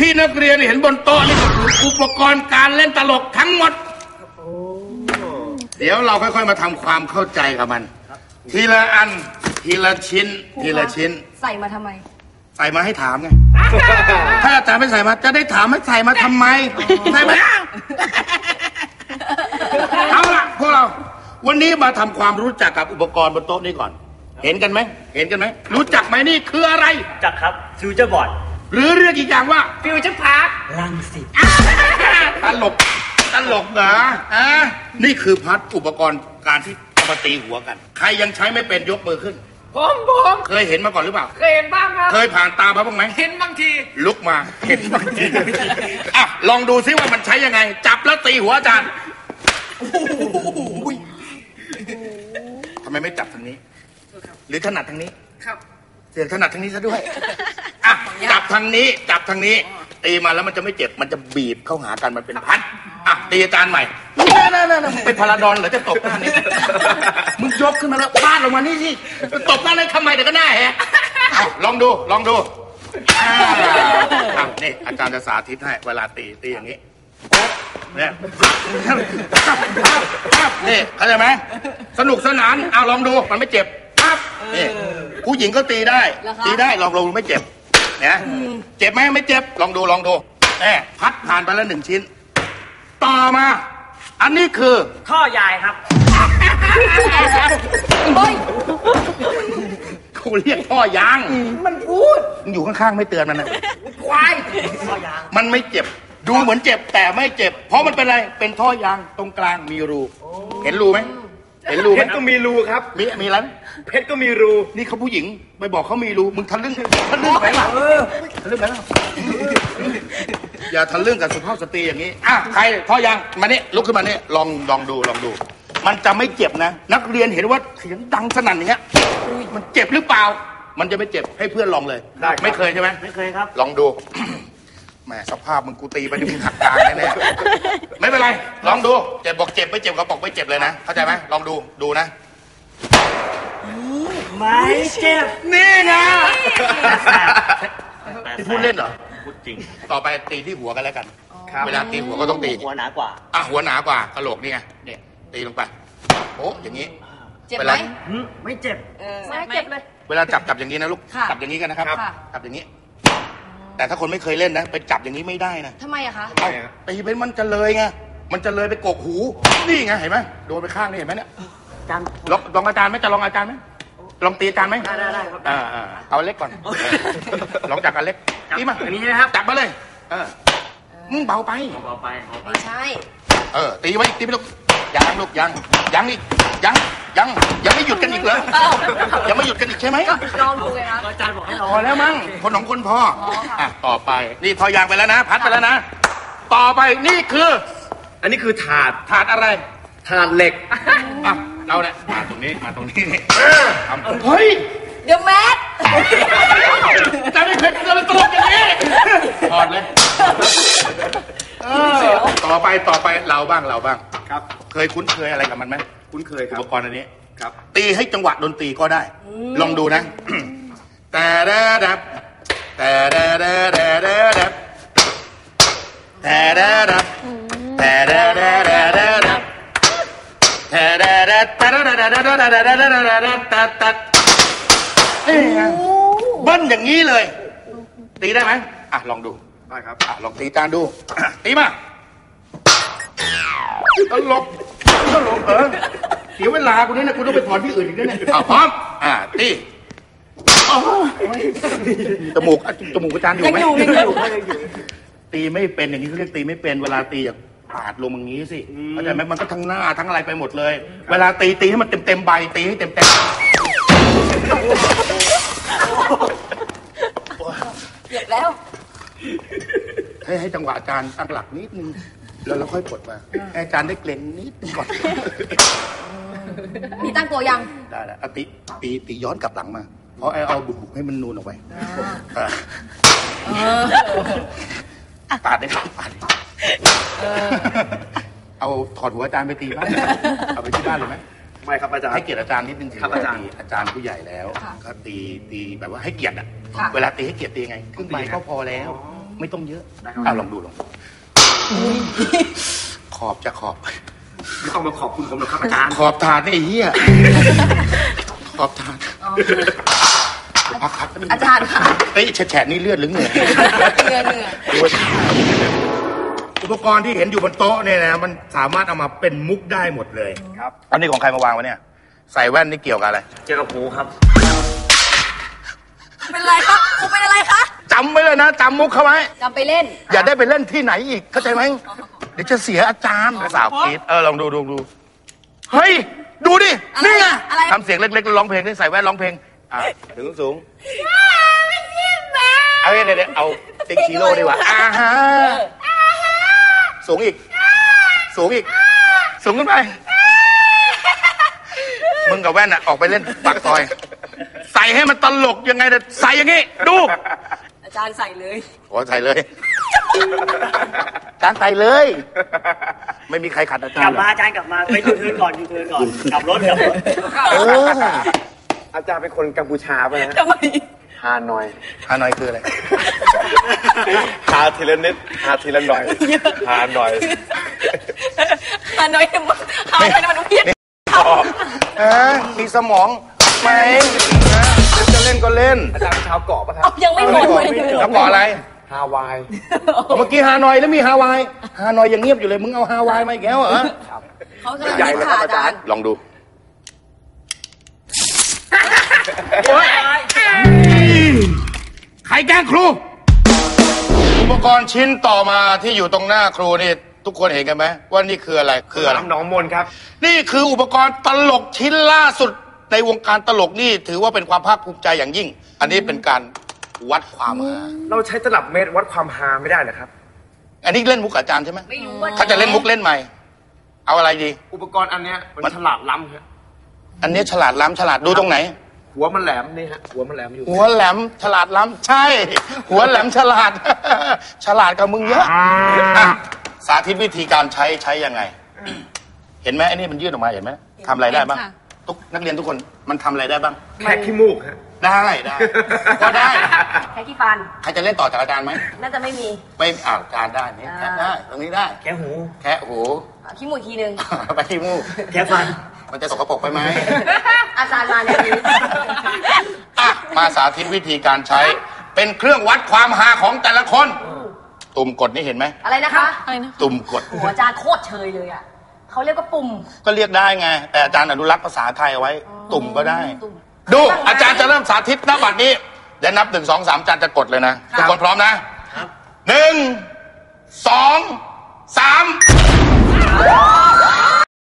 ที่นักเรียนเห็นบนโต๊ะนี่ก็คืออุปกรณ์การเล่นตลกทั้งหมด เดี๋ยวเราค่อยๆมาทำความเข้าใจกับมัน ทีละอัน ทีละชิ้น ทีละชิ้น ใส่มาทำไม ใส่มาให้ถามไง ถ้าอาจารย์ไม่ใส่มาจะได้ถามให้ใส่มาทำไม ใส่มาเอาล่ะพวกเรา วันนี้มาทำความรู้จักกับอุปกรณ์บนโต๊ะนี้ก่อน เห็นกันไหม เห็นกันไหม รู้จักไหมนี่คืออะไร จักครับฟิวเจอร์บอร์ด หรือเรียกอีกอย่างว่าฟิวจะพาร์ครังสิตตลกตลกเหรออะนี่คือพัดอุปกรณ์การที่เอามาตีหัวกัน ใครยังใช้ไม่เป็นยกมือขึ้น ผมผมเคยเห็นมาก่อนหรือเปล่า เคยเห็นบ้างครับ เคยผ่านตามาบ้างไหมเห็นบางที ลุกมาเห็นบางทีอะลองดูซิว่ามันใช้ยังไง จับแล้วตีหัวอาจารย์ทำไมไม่จับทางนี้ หรือถนัดทางนี้ ครับเสียงถนัดทางนี้ซะด้วยอะ จับทางนี้ จับทางนี้ ตีมาแล้วมันจะไม่เจ็บ มันจะบีบเข้าหากันมันเป็นพัดอะตีอาจารย์ใหม่นั่นๆๆๆเป็นพาราดอนเหรอจะตบหน้านี่มึงยกขึ้นมาแล้วพาดลงมานี่สิตบหน้าเลยทำไมเดี๋ยวก็หน้าแฮะอะลองดูลองดูอ่าอะนี่อาจารย์จะสาธิตให้เวลาตีตีอย่างนี้เนี่ยนี่เข้าใจไหมสนุกสนานเอาลองดูมันไม่เจ็บปั๊บนี่ผู้หญิงก็ตีได้เหรอคะตีได้ลองลองดูไม่เจ็บเนี่ยเจ็บไหมไม่เจ็บลองดูลองดูแน่พัดผ่านไปแล้วหนึ่งชิ้น ต่อมา อันนี้คือท่อยายครับเฮ้ยเขาเรียกท่อยาง มันพูดมันอยู่ข้างๆไม่เตือนมันนะควายท่อยาง มันไม่เจ็บ ดูเหมือนเจ็บแต่ไม่เจ็บ เพราะมันเป็นอะไรเป็นท่อยางตรงกลางมีรู เห็นรูไหม เห็นรูไหเพมชรก็มีรูครับ มีมีอะไรไหมเพชรก็มีรู นี่เขาผู้หญิงไปบอกเขามีรูมึงทะลึ่งทะลึ่งไปล่ะทะลึ่งไปล่ะอย่าทะลึ่งกับสุภาพสตรีอย่างนี้อะใครท่อยางมานี่ลุกขึ้นมานี่ลองลองดูลองดู มันจะไม่เจ็บนะ นักเรียนเห็นว่าเสียงดังสนั่นอย่างเงี้ยมันเจ็บหรือเปล่า มันจะไม่เจ็บให้เพื่อนลองเลยได้ครับ ไม่เคยใช่ไหมไม่เคยครับ ลองดู แหมสภาพมึงกูตีไปนี่มึงหักกลางแน่ๆไม่เป็นไร ลองดู เจ็บบอกเจ็บไม่เจ็บก็บอกไม่เจ็บเลยนะ เข้าใจไหมลองดูดูนะ ไม่เจ็บนี่นะแต่ที่พูดเล่นเหรอ พูดจริง ต่อไปตีที่หัวกันแล้วกันครับเวลาตีหัวก็ต้องตีหัวหนากว่าอะหัวหนากว่ากระโหลกนี่ไงเนี่ยตีลงไปโอ้อย่างนี้เจ็บเวไหมลาหึไม่เจ็บเออไม่เจ็บเลย เวลาจับจับอย่างนี้นะลูกค่ะจับอย่างนี้กันนะครับค่ะจับอย่างนี้ แต่ถ้าคนไม่เคยเล่นนะ ไปจับอย่างนี้ไม่ได้นะทำไมอะคะ เอาตีเป็นมันจะเลยไงมันจะเลยไปกกหู นี่ไงเห็นไหมโดนไปข้างนี่เห็นไหมเนี่ยจังลองลองอาจารย์ไหมจะลองอาจารย์ไหมลองตีอาจารย์ไหมได้ได้ได้ครับ อ่าอ่าเอาอันเล็กก่อนเออลองจับอันเล็กตีมาอันนี้นะครับ จับมาเลย เออมึงเบาไปเบาไปเบาไปไม่ใช่ เออตีไว้ตีไปลูก ยังลูกยังยังอีกยังยังยังไม่หยุดกันอีกเหรอยังไม่หยุดกันอีกใช่ไหมก็ลองดูไงครับอาจารย์บอกให้พรออแล้วมั้งคนของคนพออ๋อค่ะอะต่อไปนี่ทอยางไปแล้วนะ พัดไปแล้วนะ ต่อไปนี่คือ อันนี้คือถาดถาดอะไรถาดเหล็กอะเราเนี่ยมาตรงนี้มาตรงนี้นี่ทำเฮ้ยเดี๋ยวแมสจะไม่เคยจะเป็นตลกอย่างนี้ถอดเลยเออต่อไปต่อไปเราบ้างเราบ้างครับ เคยคุ้นเคยอะไรกับมันไหมคุ้นเคยคอุรับ ปกรณ์อันนี้ ครับ ตีให้จังหวะดนตรีก็ได้ ลองดูนะ แต่แดดับแต่แดแดแดแดดับแต่แดดับแต่แดแดแดแดดับแต่แดแดแต่แดแดแดแดแดแดแดแดแดแดแดแดแดแดนี่ไงเบิ้ลอย่างนี้เลย ตีได้ไหมอะลองดูได้ครับอะลองตีจานดู ตีมาตลก ตลกเออเสียเวลากูเนี่ยนะกูต้องไปถอนที่อื่นอีกด้วยเนี่ย เอาพร้อม อ่าตีอ๋อจมูกอะจมูกอาจารย์อยู่ไหมยังอยู่ยังอยู่ ตีไม่เป็นอย่างนี้เขาเรียกตีไม่เป็น เวลาตีอย่างปาดลงอย่างนี้สิเข้าใจไหมมันก็ทั้งหน้าทั้งอะไรไปหมดเลย เวลาตีตีให้มันเต็มเต็มๆใบตีให้เต็มเต็มเจ็บแล้วๆให้ให้จังหวะอาจารย์ตั้งหลักนิดนึง แล้วเราค่อยปลดมาให้อาจารย์ได้เกรงนิดนึงก่อนมีตั้งตัวยัง ได้แล้วเอาตีตีตีย้อนกลับหลังมา เพราะไอ้เอาบุกๆให้มันนูนออกไปเออปาดได้ครับปาดดิเอาถอดหัวอาจารย์ไปตีบ้านเอาไปที่บ้านเลยไหมไม่ครับอาจารย์ให้เกียรติอาจารย์นิดนึงครับอาจารย์ตีอาจารย์ผู้ใหญ่แล้วค่ะก็ตีตีแบบว่าให้เกียรติอะค่ะเวลาตีให้เกียรติตียังไงครึ่งใบก็พอแล้ว ไม่ต้องเยอะอะลองดูลองดู ขอบจะขอบ ไม่ต้องมาขอบคุณผมหรอกครับอาจารย์ขอบถาดนี่ไอ้เหี้ยขอบถาดพักพักอาจารย์ค่ะเอ้ยแฉะๆนี่เลือดหรือเหงื่อเหนื่อยเหนื่อยอุปกรณ์ที่เห็นอยู่บนโต๊ะเนี่ยนะมันสามารถเอามาเป็นมุกได้หมดเลยครับอันนี้ของใครมาวางวะเนี่ย ใส่แว่นนี่เกี่ยวกับอะไร เจอกับหูครับ เป็นไรคะครูเป็นอะไร คะจำไว้เลยนะจำมุกเขาไว้ จำไปเล่น อย่าได้ไปเล่นที่ไหนอีกเข้าใจไหมเดี๋ยวจะเสียอาจารย์สาวกรีดเออลองดูดูดูเฮ้ยดูดิอะไรนี่ไงอะไร ทำเสียงเล็กๆแล้วร้องเพลงได้ใส่แว่นร้องเพลงอะถึงสูงเอาเดี๋ยวเดี๋ยวเอาติ๊กชิโร่ดีกว่าอ่าฮะสูงอีก สูงอีก สูงขึ้นไป มึงกับแว่นอะออกไปเล่นปากซอย ใส่ให้มันตลกยังไงแต่ใส่อย่างงี้ ดูอาจารย์ใส่เลยโอ้ใส่เลยจานใส่เลย ไม่มีใครขัดอาจากรลัย์บหรมาอกอาจารย์กลับมาไปยูเทิร์นก่อนยูเทิร์นก่อนกลับรถกลับรถเอออาจารย์เป็นคนกัมพูชาไปนะทำไมฮานอย ฮานอยคืออะไรฮาทีละนิดฮาทีละหน่อยฮานอย ฮานอยมันฮานอยมันเพี้ยน เออมีสมองารย์เป็นชาวเกาะปะครับเอายังไม่หมดเลยแล้วก่ออะไร ฮาวาย เมื่อกี้ฮานอยแล้วมีฮาวาย ฮานอยยังเงียบอยู่เลย มึงเอาฮาวายมาอีกแล้วเหรอเขากำลังเล่นค่ะอาจารย์ ลองดูโอ๊ยใครแกล้งครู อุปกรณ์ชิ้นต่อมาที่อยู่ตรงหน้าครูนี่ทุกคนเห็นกันไหมว่านี่คืออะไรคืออะไรน้ำหนองมนครับ นี่คืออุปกรณ์ตลกชิ้นล่าสุด ในวงการตลกนี่ถือว่าเป็นความภาคภูมิใจอย่างยิ่ง อันนี้เป็นการวัดความฮาเราใช้ตลับเมตรวัดความฮาไม่ได้นะครับ อันนี้เล่นมุกกับอาจารย์ใช่ไหมไม่รู้ว่าถ้าจะเล่นมุกเล่นใหม่ เอาอะไรดี อุปกรณ์อันเนี้ยมันมันฉลาดล้ำครับอันนี้ฉลาดล้ำฉลาดดูตรงไหน หัวมันแหลมนี่ฮะหัวมันแหลมอยู่หัวแหลมฉลาดล้ำใช่ หัวแหลมฉลาด ฉลาดกับมึงเยอะอะสาธิตวิธีการใช้ใช้ยังไง เห็นไหมไอ้นี่มันยืดออกมาเห็นไหมทำอะไรได้บ้าง ทุกนักเรียนทุกคนมันทำอะไรได้บ้าง แค่ขี้มูกฮะ ได้ได้ก็ได้ แค่ขี้ฟัน ใครจะเล่นต่อจากอาจารย์ไหมน่าจะไม่มี ไม่อ่านอาจารย์ได้นี่แคะได้ตรงนี้ได้ แค่หู แคะหูอะขี้มูกทีนึงไปที่มูกแค่ฟัน มันจะสกปรกไปไหม อาจารย์มาเนี่ยนี้ อะมาสาธิตวิธีการใช้ เป็นเครื่องวัดความหาของแต่ละคน ตุ่มกดนี่เห็นไหม อะไรนะคะอะไรนะตุ่มกด หัวอาจารย์โคตรเชยเลยอะ เขาเรียกว่าปุ่มก็เรียกได้ไง แต่อาจารย์อนุรักษ์ภาษาไทยเอาไว้ ตุ่มก็ได้ดูอาจารย์จะเริ่มสาธิตณบัดนี้เดี๋วนับหนึ่งสองสามอาจารย์จะกดเลยนะครัทุกคนพร้อมนะหนึ่งสองสาม